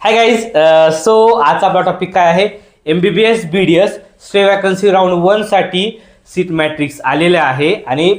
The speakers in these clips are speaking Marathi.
हाय गाईज सो आजचा आपला टॉपिक काय आहे? M B B S B D S stay vacancy round वनसाठी seat matrix आलेले आहे आणि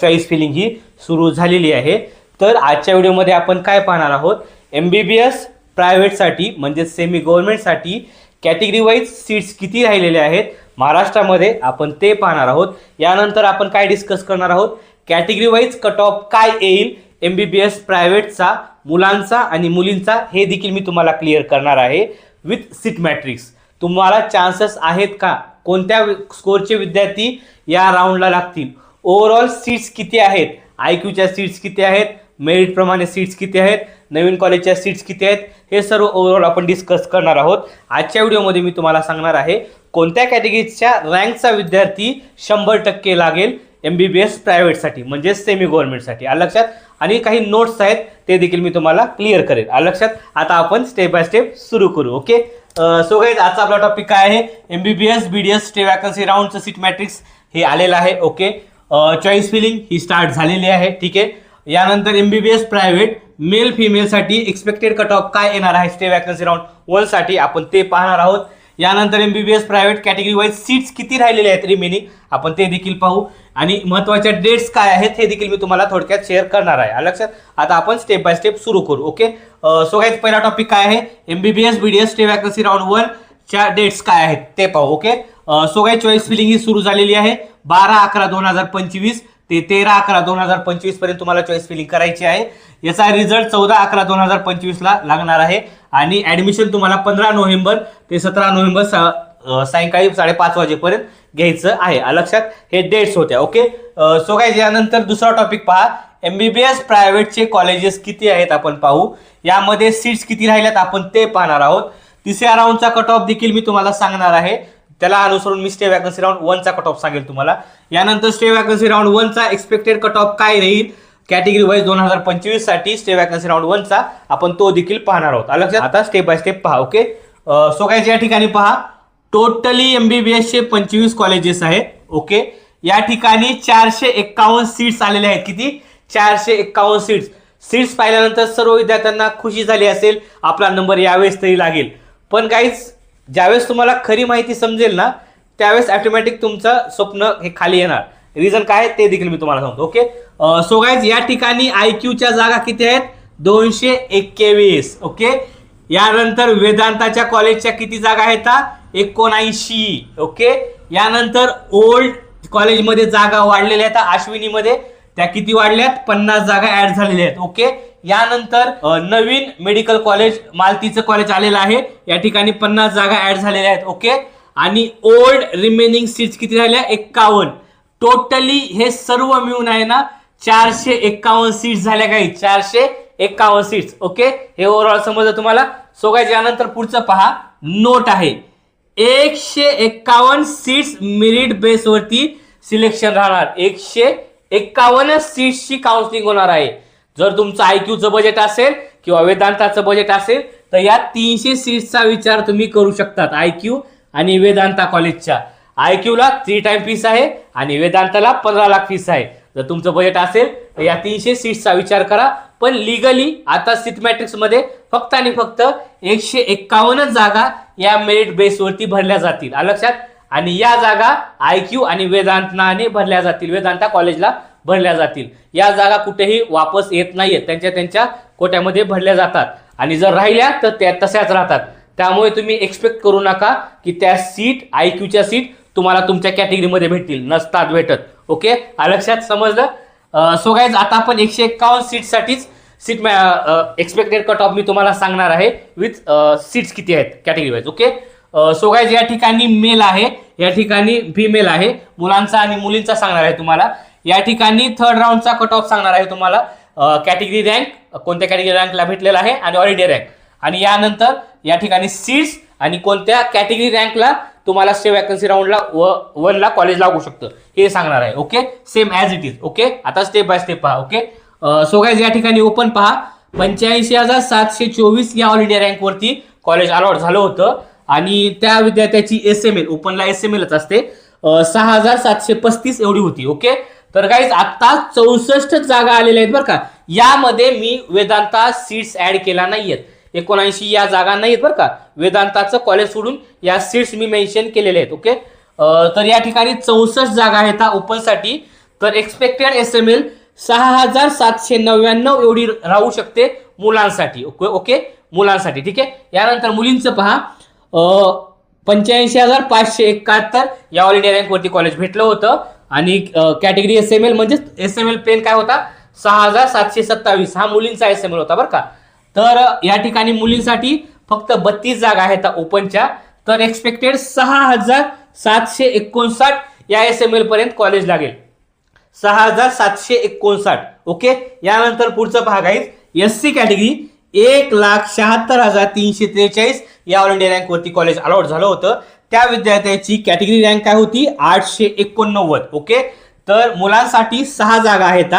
चॉईस फिलिंग ही सुरू झालेली आहे. तर आजच्या व्हिडिओमध्ये आपण काय पाहणार आहोत? एम बी बी एस प्रायव्हेटसाठी म्हणजे सेमी गव्हर्नमेंटसाठी कॅटेगरी वाईज सीट्स किती राहिलेले आहेत? महाराष्ट्रामध्ये आपण ते पाहणार आहोत. यानंतर आपण काय डिस्कस करणार आहोत? कॅटेगरी वाईज कट ऑफ काय येईल? एम बी बी एस प्रायव्हेटचा मुलांचा आणि मुलींचा हे देखील मी तुम्हाला क्लिअर करणार आहे विथ सीट मॅट्रिक्स तुम्हाला चान्सेस आहेत का? कोणत्या स्कोरचे विद्यार्थी या राऊंडला लागतील? ओव्हरऑल सीट्स किती आहेत? आय क्यूच्या सीट्स किती आहेत? मेरिटप्रमाणे सीट्स किती आहेत? नवीन कॉलेजच्या सीट्स किती आहेत? हे सर्व ओव्हरऑल आपण डिस्कस करणार आहोत. आजच्या व्हिडिओमध्ये मी तुम्हाला सांगणार आहे कोणत्या कॅटेगरीच्या रँकचा विद्यार्थी शंभर टक्के लागेल? एम बी बी एस प्रायव्हेटसाठी म्हणजेच सेमी गव्हर्नमेंटसाठी आलं लक्षात? आणि काही नोट्स आहेत ते देखील मी तुम्हाला क्लिअर करेल आलं लक्षात? आता आपण स्टेप बाय स्टेप सुरू करू ओके सो गाईज आजचा आपला टॉपिक काय आहे? M B B S B D S stay vacancy राऊंडचं seat matrix हे आलेलं आहे ओके चॉईस फिलिंग ही स्टार्ट झालेली आहे ठीक आहे? यानंतर M B B S private male फिमेलसाठी expected cut off काय येणार आहे? स्टे वॅकन्सी राऊंड वनसाठी आपण ते पाहणार आहोत. यानंतर M B B S private category wise seats किती राहिलेले आहेत रिमेनिंग आपण ते देखील पाहू. आणि महत्त्वाच्या डेट्स काय आहेत हे देखील मी तुम्हाला थोडक्यात शेअर करणार आहे. लक्षात? आता आपण स्टेप बाय स्टेप सुरू करू ओके सो गाईज पहिला टॉपिक काय आहे? M B B S B D S stay vacancy round one च्या डेट्स काय आहेत ते पाहू okay so guy choice filling ही सुरू झालेली आहे. बारा अकरा दोन हजार पंचवीस. ते तेरा अकरा दोन हजार पंचवीसपर्यंत तुम्हाला चॉईस फिलिंग करायची आहे. याचा रिझल्ट चौदा अकरा दोन हजार पंचवीसला लागणार आहे. आणि ॲडमिशन तुम्हाला पंधरा नोव्हेंबर ते सतरा नोव्हेंबर सायंकाळी साडेपाच वाजेपर्यंत घ्यायचं आहे. लक्षात? हे डेट्स होत्या. ओके सो काय यानंतर दुसरा टॉपिक पहा. एम बी बी एस प्रायव्हेटचे कॉलेजेस किती आहेत आपण पाहू. यामध्ये सीट्स किती राहिल्यात आपण ते पाहणार आहोत. तिसऱ्या राऊंडचा कट ऑफ देखील मी तुम्हाला सांगणार आहे. त्याला अनुसरून मी स्टे वॅकन्सी राऊंड वनचा कट ऑफ सांगेल तुम्हाला. यानंतर स्टे वॅकन्सी राऊंड वनचा एक्सपेक्टेड कट ऑफ काय राहील? कॅटेगरी वाईज दोन हजार पंचवीससाठी स्टे वॅकन्सी राऊंड वनचा आपण तो देखील पाहणार आहोत. आलं लक्षात? आता स्टेप बाय स्टेप पहा ओके सो काय या ठिकाणी पहा. टोटली एम बी बी एसचे पंचवीस कॉलेजेस आहेत ओके या ठिकाणी चारशे एक्कावन्न सीट्स आलेले आहेत. किती? चारशे एक्कावन्न सीट्स सीट्स पाहिल्यानंतर सर्व विद्यार्थ्यांना खुशी झाली असेल. आपला नंबर यावेळेस तरी लागेल. पण काहीच ज्यावेळेस तुम्हाला खरी माहिती समजेल ना त्यावेळेस ऑटोमॅटिक तुमचं स्वप्न हे खाली येणार. रिझन काय आहे ते देखील मी तुम्हाला सांगतो ओके सो गाईज या ठिकाणी आय क्यूच्या जागा किती आहेत? दोनशे एक्केवीस ओके यानंतर वेदांताच्या कॉलेजच्या किती जागा आहेत? एकोणऐंशी ओके यानंतर ओल्ड कॉलेजमध्ये जागा वाढलेल्या आहेत अश्विनीमध्ये. त्या किती वाढल्यात? पन्नास जागा ऍड झालेल्या आहेत ओके यानंतर नवीन मेडिकल कॉलेज मालतीचं कॉलेज आलेलं आहे. या ठिकाणी पन्नास जागा ऍड झालेल्या आहेत. ओके आणि ओल्ड रिमेनिंग सीट्स किती झाल्या एक्कावन्न. टोटली हे सर्व मिळून आहे ना चारशे एक्कावन्न सीट्स झाल्या काही. चारशे एक्कावन्न सीट्स ओके हे ओव्हरऑल समजलं तुम्हाला? सो काय यानंतर पुढचं पहा. नोट आहे. एकशे एक्कावन्न सीट्स मेरिट बेसवरती सिलेक्शन राहणार. एकशे एक्कावन्न सीट्सची काउन्सिलिंग होणार आहे. जर तुमचं आय क्यूचं बजेट असेल किंवा वेदांताचं बजेट असेल तर या तीनशे सीट्सचा विचार तुम्ही करू शकतात आय क्यू आणि वेदांता कॉलेजच्या. आय क्यूला थ्री टाइम फीस आहे आणि वेदांताला पंधरा लाख फीस आहे. जर तुमचं बजेट असेल तर या तीनशे सीट्सचा विचार करा. पण लिगली आता सीट मॅट्रिक्समध्ये फक्त आणि फक्त एकशे एक्कावन्न जागा या मेरिट बेसवरती भरल्या जातील. लक्षात? आणि या जागा आय क्यू आणि वेदांतनाने भरल्या जातील. वेदांता कॉलेजला भरल्या जातील. या जागा कुठेही वापस येत नाहीयेत. त्यांच्या त्यांच्या कोट्यामध्ये भरल्या जातात. आणि जर राहिल्या तर त्या तशाच राहतात. त्यामुळे तुम्ही एक्सपेक्ट करू नका की त्या सीट आय क्यूच्या सीट तुम्हाला तुमच्या कॅटेगरीमध्ये भेटतील. नसतात भेटत. ओके आ लक्षात समजलं सो गाईज आता आपण एकशे एक्कावन्न सीटसाठीच सीट एक्सपेक्टेड कट ऑफ मी तुम्हाला सांगणार आहे विथ सीट्स किती आहेत category wise okay so guys या ठिकाणी मेल आहे. या ठिकाणी फिमेल आहे. मुलांचा आणि मुलींचा सांगणार आहे तुम्हाला. या ठिकाणी थर्ड राऊंडचा कट ऑफ सांगणार आहे तुम्हाला. कॅटेगरी रँक कोणत्या कॅटेगरी रँकला भेटलेला आहे आणि ऑल रँक आणि यानंतर या ठिकाणी सीट्स आणि कोणत्या कॅटेगरी रँकला तुम्हाला स्टे वॅकन्सी राऊंडला व वनला कॉलेज लागू शकतं. हे सांगणार आहे okay same as it is okay आता स्टेप बाय स्टेप पहा ओके सो गायज या ठिकाणी ओपन पहा. पंच्याऐंशी हजार सातशे चोवीस या ऑल इंडिया रँकवरती कॉलेज अलॉट झालं होतं. आणि त्या विद्यार्थ्याची एस एम एल ओपनला एस एम एलच असते. सहा हजार सातशे पस्तीस एवढी होती ओके तर काहीच आत्ता चौसष्ट जागा आलेल्या आहेत बरं का. यामध्ये मी वेदांता सीट्स ऍड केला नाहीयेत. एकोणऐंशी या जागा नाही आहेत बरं का. वेदांताचं कॉलेज सोडून या सीट्स मी मेन्शन केलेले आहेत ओके तर या ठिकाणी चौसष्ट जागा आहेत हा ओपनसाठी तर एक्सपेक्टेड एस एम एल सहा हजार सातशे नव्याण्णव एवढी राहू शकते मुलांसाठी ओके ओके मुलांसाठी ठीक आहे? यानंतर मुलींचं पहा. पंच्याऐंशी हजार पाचशे एकाहत्तर या ऑल इंडिया रँकवरती कॉलेज भेटलं होतं. आणि कॅटेगरी एस एम एल म्हणजेच एस एम एल पेन काय होता? सहा हजार सातशे सत्तावीस. हा मुलींचा एस एम एल होता बरं का? तर या ठिकाणी मुलींसाठी फक्त बत्तीस जागा आहेत ओपनच्या तर एक्सपेक्टेड सहा हजार सातशे एकोणसाठ या एस एम एल पर्यंत कॉलेज लागेल. सहा हजार सातशे एकोणसाठ. ओके यानंतर पुढचं भाग आहे. एस सी कॅटेगरी एक लाख शहात्तर हजार तीनशे त्रेचाळीस या ऑल इंडिया रँकवरती कॉलेज अलॉट झालं होतं. त्या विद्यार्थ्याची कॅटेगरी रँक काय होती? आठशे एकोणनव्वद. ओके तर मुलांसाठी सहा जागा आहेत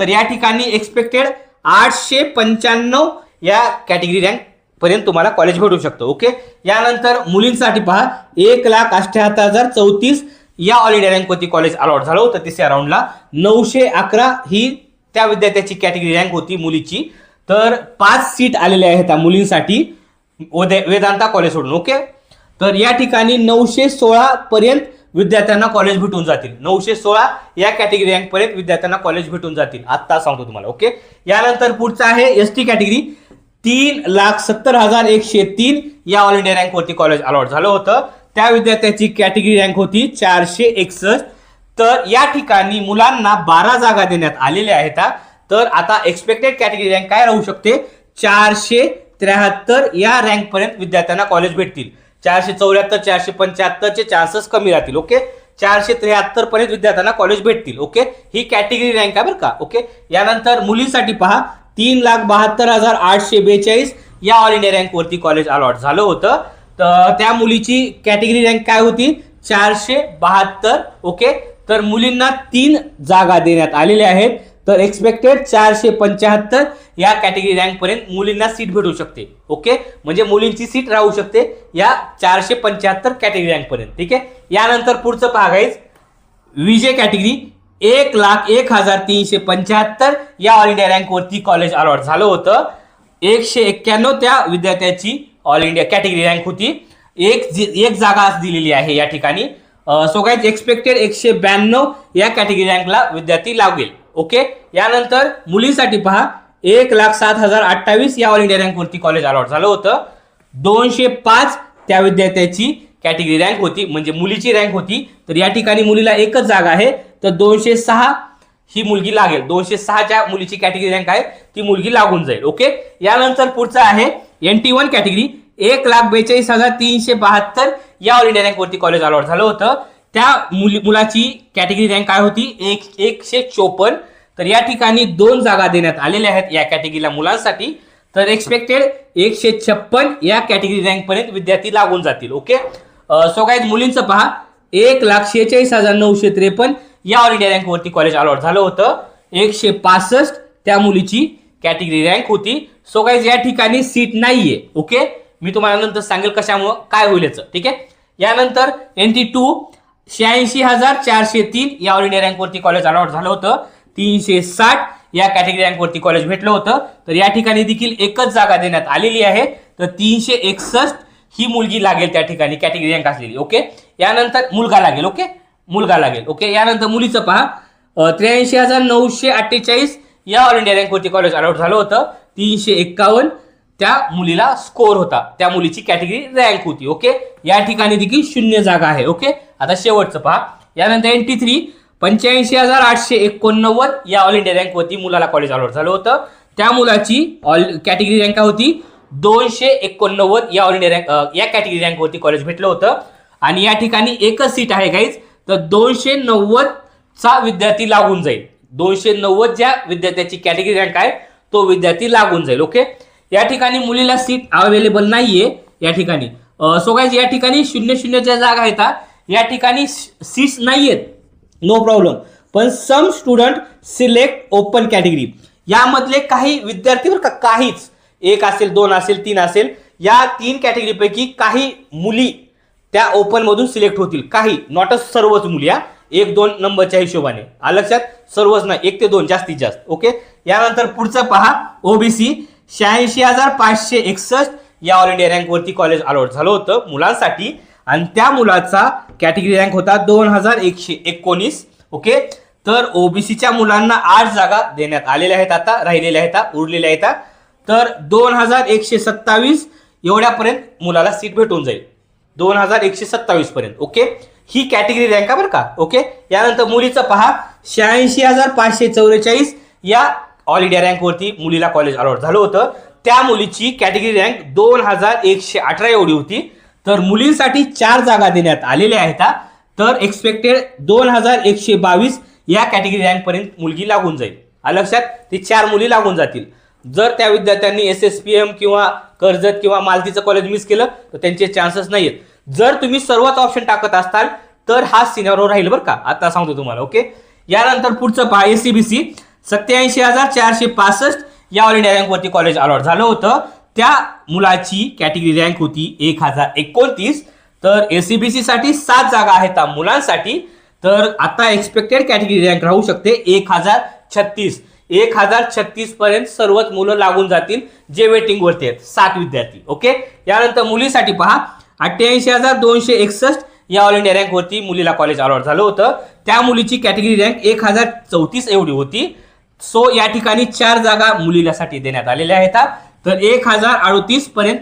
तर या ठिकाणी एक्सपेक्टेड आठशे पंच्याण्णव या कॅटेगरी रँक पर्यंत तुम्हाला कॉलेज भेटू शकतो. ओके यानंतर मुलींसाठी पहा एक लाख अठ्ठ्याहत्तर हजार चौतीस या ऑल इंडिया रँकवरती कॉलेज अलॉट झालं होतं. तिसऱ्या राऊंडला नऊशे अकरा ही त्या विद्यार्थ्याची कॅटेगरी रँक होती मुलीची. तर पाच सीट आलेल्या आहेत त्या मुलींसाठी. वेदांता कॉलेज सोडून ओके तर या ठिकाणी नऊशे सोळा पर्यंत विद्यार्थ्यांना कॉलेज भेटून जातील. नऊशे सोळा या कॅटेगरी रँक पर्यंत विद्यार्थ्यांना कॉलेज भेटून जातील. आत्ता सांगतो तुम्हाला ओके यानंतर पुढचं आहे एस टी कॅटेगरी तीन लाख सत्तर हजार एकशे तीन या ऑल इंडिया रँकवरती कॉलेज अलॉट झालं होतं. त्या विद्यार्थ्याची कॅटेगरी रँक होती चारशे एकसष्ट. तर या ठिकाणी मुलांना बारा जागा देण्यात आलेल्या आहेत तर आता एक्सपेक्टेड कॅटेगरी रँक काय राहू शकते? चारशे त्र्याहत्तर या रँकपर्यंत विद्यार्थ्यांना कॉलेज भेटतील. चारशे चौऱ्याहत्तर चारशे पंच्याहत्तरचे चान्सेस कमी राहतील ओके चारशे त्र्याहत्तर पर्यंत विद्यार्थ्यांना कॉलेज भेटतील ओके ही कॅटेगरी रँक आहे बरं का ओके यानंतर मुलींसाठी पहा तीन लाख बहात्तर हजार आठशे बेचाळीस या ऑल इंडिया रँकवरती कॉलेज अलॉट झालं होतं. तर त्या मुलीची कॅटेगरी रँक काय होती? चारशे बहात्तर ओके तर मुलींना तीन जागा देण्यात आलेल्या आहेत. तर एक्सपेक्टेड चारशे पंच्याहत्तर या कॅटेगरी रँकपर्यंत मुलींना सीट भेटू शकते. ओके म्हणजे मुलींची सीट राहू शकते या चारशे पंच्याहत्तर कॅटेगरी रँकपर्यंत ठीक आहे? यानंतर पुढचं पाहायचं विजय कॅटेगरी एक लाख एक हजार तीनशे पंच्याहत्तर या ऑल इंडिया रँकवरती कॉलेज अलॉट झालं होतं. एकशे एक्क्याण्णव त्या विद्यार्थ्याची ऑल इंडिया कॅटेगरी रँक होती. एक जी- एक जागा आज दिलेली आहे या ठिकाणी. सो काय एक्सपेक्टेड एकशे ब्याण्णव या कॅटेगरी रँकला विद्यार्थी लागेल. ओके? यानंतर मुलींसाठी पहा एक लाख सात हजार अठ्ठावीस या ऑल इंडिया रँकवरती कॉलेज अलॉट झालं होतं. दोनशे पाच त्या विद्यार्थ्याची कॅटेगरी रँक होती म्हणजे मुलीची रँक होती. तर या ठिकाणी मुलीला एकच जागा आहे. तर दोनशे सहा ही मुलगी लागेल. दोनशे सहाच्या मुलीची कॅटेगरी रँक आहे. ती मुलगी लागून जाईल. ओके? यानंतर पुढचं आहे एन टी वन कॅटेगरी एक लाख बेचाळीस हजार तीनशे बहात्तर या ऑल इंडिया रँकवरती कॉलेज अलॉट झालं होतं. त्या मुली मुलाची कॅटेगरी रँक काय होती? एक एकशे चोपन्न. तर या ठिकाणी दोन जागा देण्यात आलेल्या आहेत या कॅटेगरीला मुलांसाठी. तर एक्सपेक्टेड एकशे छप्पन या कॅटेगरी रँकपर्यंत विद्यार्थी लागून जातील ओके सो काय मुलींचं पहा. एक लाख शेहेचाळीस हजार नऊशे त्रेपन्न या ऑल इंडिया रँकवरती कॉलेज अलॉट झालं होतं. एकशे पासष्ट त्या मुलीची कॅटेगरी रँक होती. सो गाईज या ठिकाणी सीट नाहीये ओके मी तुम्हाला नंतर सांगेल कशामुळं काय होईल याचं ठीक आहे? यानंतर एन टी टू शहाऐंशी हजार चारशे तीन या ऑल इंडिया रँकवरती कॉलेज अलॉट झालं होतं. तीनशे साठ या कॅटेगरी रँकवरती कॉलेज भेटलं होतं. तर या ठिकाणी देखील एकच जागा देण्यात आलेली आहे. तर तीनशे एकसष्ट ही मुलगी लागेल त्या ठिकाणी कॅटेगरी रँक असलेली ओके यानंतर मुलगा लागेल ओके मुलगा लागेल ओके यानंतर मुलीचं पहा. त्र्याऐंशी हजार नऊशे अठ्ठेचाळीस या ऑल इंडिया रँकवरती कॉलेज अलॉट झालं होतं. तीनशे एक्कावन्न त्या मुलीला स्कोर होता. त्या मुलीची कॅटेगरी रँक होती ओके या ठिकाणी देखील शून्य जागा आहे ओके आता शेवटचं पहा. यानंतर एन टी थ्री पंच्याऐंशी हजार आठशे एकोणनव्वद या ऑल इंडिया रँकवरती मुलाला कॉलेज अलॉट झालं होतं. त्या मुलाची ऑल कॅटेगरी रँक काय होती? दोनशे एकोणनव्वद या ऑल इंडिया रँक या कॅटेगरी रँकवरती कॉलेज भेटलं होतं. आणि या ठिकाणी एकच सीट आहे काहीच तर दोनशे नव्वदचा विद्यार्थी लागून जाईल. दोनशे नव्वद ज्या विद्यार्थ्याची कॅटेगरी रँक आहे तो विद्यार्थी लागून जाईल ओके या ठिकाणी मुलीला सीट अवेलेबल नाहीये या ठिकाणी. सो गाईज या ठिकाणी शून्य शून्यच्या जागा आहेत या ठिकाणी सीट्स नाहीयेत. नो प्रॉब्लेम पण some student select open category यामधले काही विद्यार्थी बरं का काहीच. एक असेल दोन असेल तीन असेल या तीन कॅटेगरीपैकी काही मुली त्या ओपनमधून सिलेक्ट होतील. काही नॉट अ सर्वच मुली या एक दोन नंबरच्या हिशोबाने. आलं लक्षात? सर्वच नाही. एक ते दोन जास्तीत जास्त. ओके यानंतर पुढचं पहा ओबीसी शहाऐंशी हजार पाचशे एकसष्ट या ऑल इंडिया रँकवरती कॉलेज अलॉट झालं होतं मुलांसाठी. आणि त्या मुलाचा कॅटेगरी रँक होता दोन हजार एकशे एकोणीस. ओके तर ओबीसीच्या मुलांना आठ जागा देण्यात आलेल्या आहेत आता राहिलेल्या आहेत उरलेल्या आहेत. तर दोन हजार एकशे सत्तावीस एवढ्यापर्यंत मुलाला सीट भेटून जाईल. दोन हजार एकशे सत्तावीस पर्यंत. ओके ही कॅटेगरी रँक आहे बरं का? ओके यानंतर मुलीचं पहा. शहाऐंशी हजार पाचशे चौवेचाळीस या ऑल इंडिया रँकवरती मुलीला कॉलेज अलॉट झालं होतं. त्या मुलीची कॅटेगरी रँक दोन हजार एकशे अठरा एवढी होती. तर मुलींसाठी चार जागा देण्यात आलेल्या आहेत तर एक्सपेक्टेड दोन हजार एकशे बावीस या कॅटेगरी रँकपर्यंत मुलगी लागून जाईल. लक्षात ती चार मुली लागून जातील. जर त्या विद्यार्थ्यांनी एस एस पी एम किंवा कर्जत किंवा मालतीचं कॉलेज मिस केलं तर त्यांचे चान्सेस नाही आहेत जर तुम्ही सर्वच ऑप्शन टाकत असताल तर हा सिनेरो राहील बरं का? आता सांगतो तुम्हाला ओके यानंतर पुढचं पहा एस सी बी सी सत्याऐंशी हजार चारशे पासष्ट या ऑल इंडिया रँकवरती कॉलेज अलॉट झालं होतं. त्या मुलाची कॅटेगरी रँक होती एक हजार एकोणतीस. तर एसीबीसी साठी सात जागा आहेत मुलांसाठी. तर आता एक्सपेक्टेड कॅटेगरी रँक राहू शकते एक हजार छत्तीस. एक हजार छत्तीस पर्यंत सर्वच मुलं लागून जातील जे वेटिंगवरती आहेत. सात विद्यार्थी ओके यानंतर मुलीसाठी पहा. अठ्ठ्याऐंशी हजार दोनशे एकसष्ट या ऑल इंडिया रँकवरती मुलीला कॉलेज अलॉट झालं होतं. त्या मुलीची कॅटेगरी रँक एक हजार चौतीस एवढी होती. सो या ठिकाणी चार जागा मुलीलासाठी देण्यात आलेल्या आहेत. तर एक हजार अडतीस पर्यंत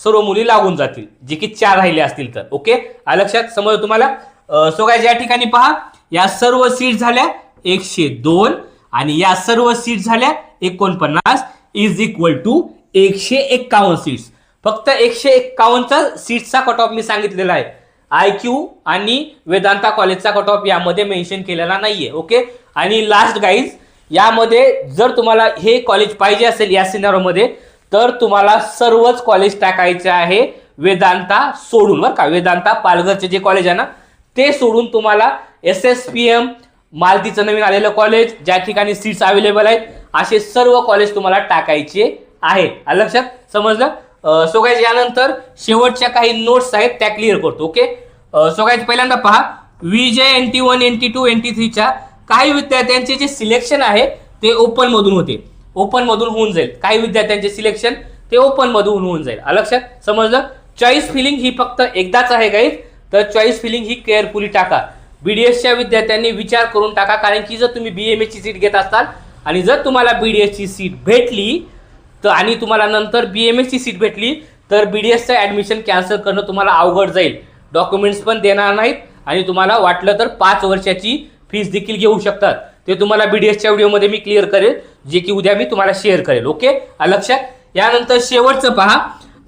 सर्व मुली लागून जातील जे की चार राहिले असतील तर. ओके? लक्षात समज तुम्हाला? सो काय या ठिकाणी पहा या सर्व सीट झाल्या एकशे दोन आणि या सर्व सीट झाल्या एकोणपन्नास इज इक्वल टू एकशे एक्कावन्न सीट्स फक्त एकशे एक्कावन्नचा सीटचा कट ऑफ मी सांगितलेला आहे. आय क्यू आणि वेदांता कॉलेजचा कट ऑफ यामध्ये मेन्शन केलेला नाहीये. ओके? आणि लास्ट गाईज यामध्ये जर तुम्हाला हे कॉलेज पाहिजे असेल या सिनेरोमध्ये तर तुम्हाला सर्वच कॉलेज टाकायचे आहे वेदांता सोडून बरं का? वेदांता पालघरचे जे कॉलेज आहे ना ते सोडून तुम्हाला एस एस पी एम मालतीचं नवीन आलेलं कॉलेज ज्या ठिकाणी सीट्स अवेलेबल आहेत असे सर्व कॉलेज तुम्हाला टाकायचे आहेत लक्षात? समजलं? सो गाईज यानंतर शेवटच्या काही नोट्स आहेत त्या क्लिअर करतो ओके सो गाईज पहिल्यांदा पहा. V J N T one N T two N T थ्रीच्या काही विद्यार्थ्यांचे जे सिलेक्शन आहे ते ओपन मधून होते. ओपन मधून होऊन जाईल. काही विद्यार्थ्यांचे सिलेक्शन ते ओपन मधून होऊन जाईल. लक्षात? समजलं? चॉईस फिलिंग ही फक्त एकदाच आहे काही तर चॉईस फिलिंग ही केअरफुली टाका. बीडीएसच्या विद्यार्थ्यांनी विचार करून टाका. कारण की जर तुम्ही बीएमएस ची सीट घेत असताल आणि जर तुम्हाला बी डी एसची सीट भेटली तर आणि तुम्हाला नंतर बी एम एसची सीट भेटली तर बीडीएसचं ॲडमिशन कॅन्सल करणं तुम्हाला अवघड जाईल. डॉक्युमेंट्स पण देणार नाहीत आणि तुम्हाला वाटलं तर पाच वर्षाची फीज देखील घेऊ शकतात. ते तुम्हाला बीडीएसच्या व्हिडिओमध्ये मी क्लिअर करेल जे की उद्या मी तुम्हाला शेअर करेल ओके लक्षात? यानंतर शेवटचं पहा.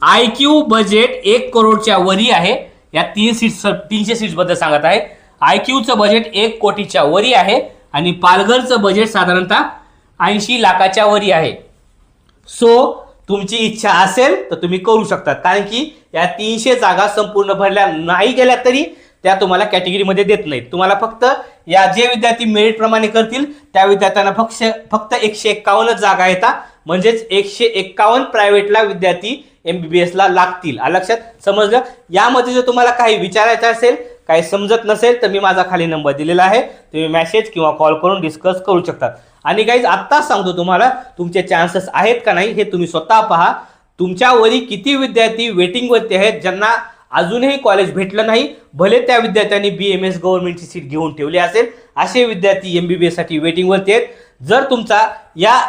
आय क्यू बजेट एक करोडच्या वरी आहे. या तीन सीट्स तीनशे सीट्सबद्दल सांगत आहे. आय क्यूचं बजेट एक कोटीच्या वरी आहे आणि पालघरचं बजेट साधारणतः ऐंशी लाखाच्या वरी आहे. सो तुमची इच्छा असेल तर तुम्ही करू शकता. कारण की या तीनशे जागा संपूर्ण भरल्या नाही गेल्या तरी त्या तुम्हाला कॅटेगरीमध्ये देत नाहीत. तुम्हाला फक्त या जे विद्यार्थी मेरिटप्रमाणे करतील त्या विद्यार्थ्यांना फक्त फक्त एकशे एक्कावन्नच जागा येतात म्हणजेच एकशे एक्कावन्न प्रायव्हेटला विद्यार्थी एम बी बी एसला लागतील. लक्षात? समजलं? यामध्ये जर तुम्हाला काही विचारायचं असेल काही समजत नसेल तर मी माझा खाली नंबर दिलेला आहे. तुम्ही मेसेज किंवा कॉल करून डिस्कस करू शकतात आणि गाईज आत्ताच सांगतो तुम्हाला तुमचे चान्सेस आहेत का नाही हे तुम्ही स्वतः पहा. तुमच्यावरी किती विद्यार्थी वेटिंगवरती आहेत ज्यांना अजूनही कॉलेज भेटलं नाही. भले त्या विद्यार्थ्यांनी बी एम एस गव्हर्नमेंटची सीट घेऊन ठेवली असेल असे विद्यार्थी एम बी बी एससाठी वेटिंगवरती आहेत. जर तुमचा या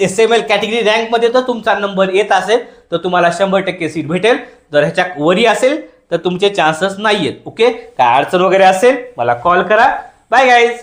एस एम एल कॅटेगरी रँकमध्ये जर तुमचा नंबर येत असेल तर तुम्हाला शंभर टक्के सीट भेटेल. जर ह्याच्या वरी असेल तर तुमचे चान्सेस नाही आहेत ओके काय अडचण वगैरे असेल मला कॉल करा. Bye guys